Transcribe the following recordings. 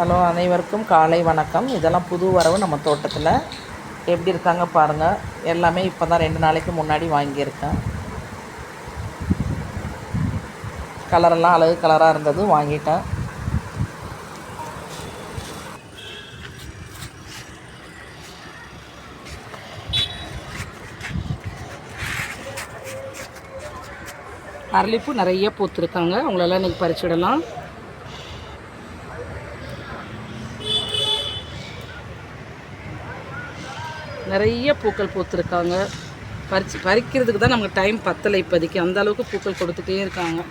Hello அனைவருக்கும் காலை வணக்கம். இதெல்லாம் புது வரவு நம்ம தோட்டத்தில். எப்படி இருக்காங்க பாருங்கள் எல்லாமே இப்போ தான் ரெண்டு நாளைக்கு முன்னாடி வாங்கியிருக்கேன். கலரெல்லாம் அழகு கலராக இருந்தது வாங்கிட்டேன். அரளிப்பூ நிறைய பூத்துருக்காங்க. அவங்களெல்லாம் இன்றைக்கி பறிச்சிடலாம். நிறைய பூக்கள் பூத்துருக்காங்க. பறிச்சு பறிக்கிறதுக்கு தான் நமக்கு டைம் பத்தலை இப்போதைக்கு. அந்த அளவுக்கு பூக்கள் கொடுத்துட்டே இருக்காங்க.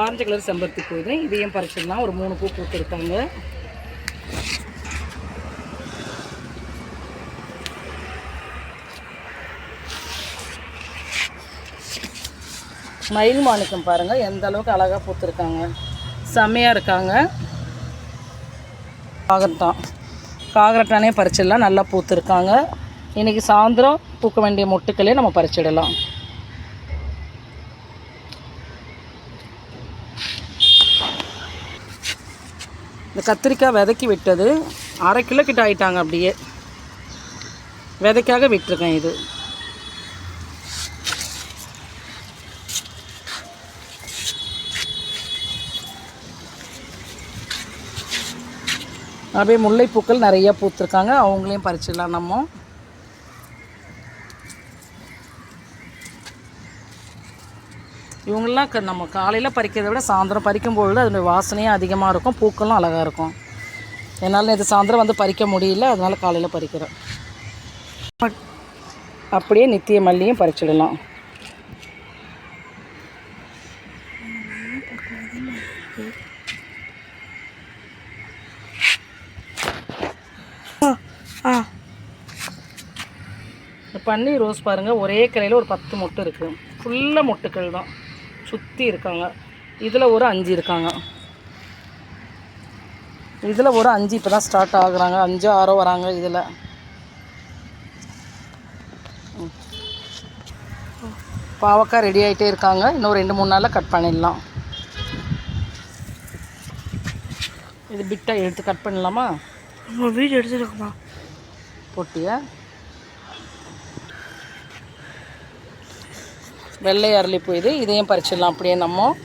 ஆரஞ்சு கலர் செம்பருத்தி பூ இதையும் பறிச்சிடலாம். ஒரு மூணு பூ பூத்துருக்காங்க. மயில் மாணிக்கம் பாருங்கள் எந்த அளவுக்கு அழகாக பூத்துருக்காங்க. செம்மையாக இருக்காங்க. காகரட்டான் காகரட்டானே பறிச்சிடலாம் நல்லா பூத்துருக்காங்க. இன்றைக்கி சாயந்தரம் பூக்க வேண்டிய மொட்டுக்களே நம்ம பறிச்சிடலாம். இந்த கத்திரிக்காய் விதைக்கி விட்டது. அரை கிலோ கிட்ட ஆயிட்டாங்க அப்படியே. விதைக்காக விட்டுருக்கேன் இது. அப்படியே முல்லைப்பூக்கள் நிறையா பூத்துருக்காங்க. அவங்களையும் பறிச்சிடலாம் நம்ம. இவங்களாம் க- நம்ம காலையில் பறிக்கிறத விட சாயந்தரம் பறிக்கும் பொழுது அதனுடைய வாசனையும் அதிகமாக இருக்கும். பூக்களும் அழகாக இருக்கும். என்னால் இது சாயந்தரம் வந்து பறிக்க முடியல. அதனால் காலையில் பறிக்கிறேன். அப்படியே நித்திய மல்லியும் பறிச்சிடலாம். இந்த பன்னீர் ரோஸ் பாருங்கள் ஒரே கிளையில் ஒரு பத்து மொட்டு இருக்குது ஃபுல்லாக மொட்டுக்கள் தான். சுற்றி இருக்காங்க. இதில் ஒரு அஞ்சு இருக்காங்க. இதில் ஒரு அஞ்சு இப்போ தான் ஸ்டார்ட் ஆகுறாங்க. அஞ்சோ ஆறோ வராங்க இதில். பாவக்காய் ரெடி ஆகிட்டே இருக்காங்க. இன்னும் ரெண்டு மூணு நாளில் கட் பண்ணிடலாம். இது பிட்டாக எடுத்து கட் பண்ணலாமா? வீடு எடுத்துருக்குமா பொட்டியா? வெள்ளை அரளிப்பூ இது. இதையும் பறிச்சிடலாம். அப்படியே நம்ம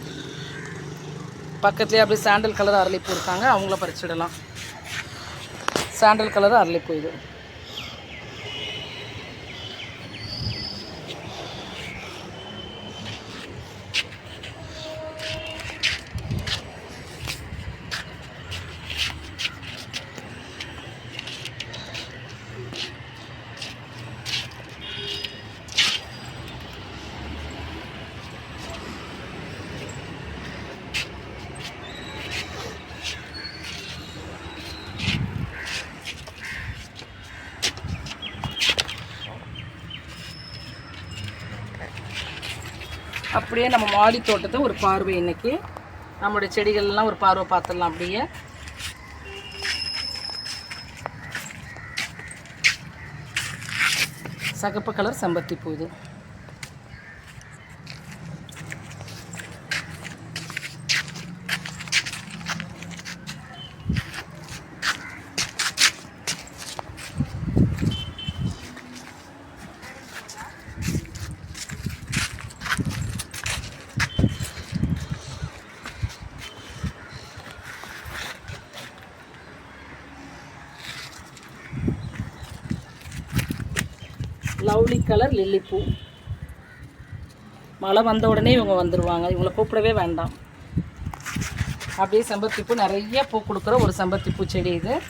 பக்கத்துலேயே அப்படியே சாண்டல் கலர் அரளிப்பூ இருக்காங்க. அவங்கள பறிச்சிடலாம். சாண்டல் கலர் அரளிப்பூ இது. அப்படியே நம்ம மாடி தோட்டத்தை ஒரு பார்வை இன்றைக்கி நம்மளுடைய செடிகள்லாம் ஒரு பார்வை பார்த்துடலாம் அப்படியே. சகப்பு கலர் செம்பத்தி பூ இது. லவ்லி கலர் லில்லி மழை வந்த உடனே இவங்க வந்துடுவாங்க இவங்களை கூப்பிடவே வேண்டாம். அப்படியே செம்பருத்தி நிறைய பூ கொடுக்குற ஒரு செம்பருத்தி செடி இது.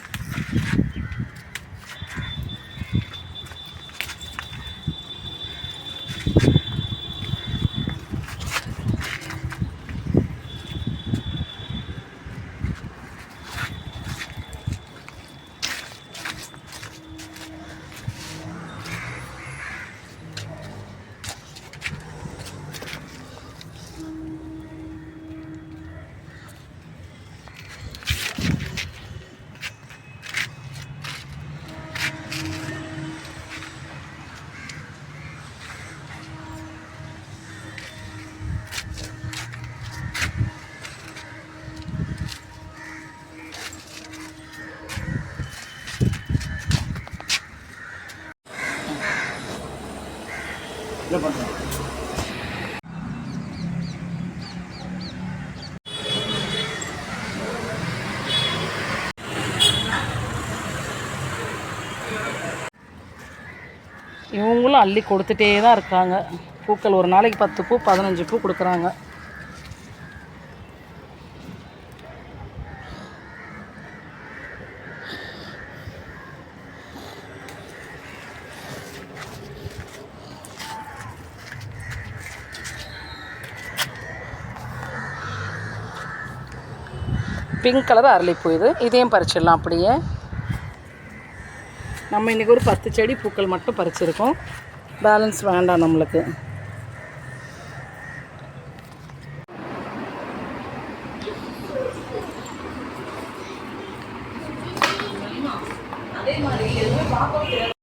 இவங்களும் அள்ளி கொடுத்துட்டே தான் இருக்காங்க. பூக்கள் ஒரு நாளைக்கு பத்து பூ பதினஞ்சு பூ கொடுக்குறாங்க. பிங்க் கலர் அரளிப்பூ இது. இதையும் பறிச்சிடலாம் அப்படியே. நம்ம இன்றைக்கி ஒரு பத்து செடி பூக்கள் மட்டும் பறிச்சிருக்கோம். பேலன்ஸ் வேண்டாம் நம்மளுக்கு. அதே மாதிரி எதுவுமே பார்க்க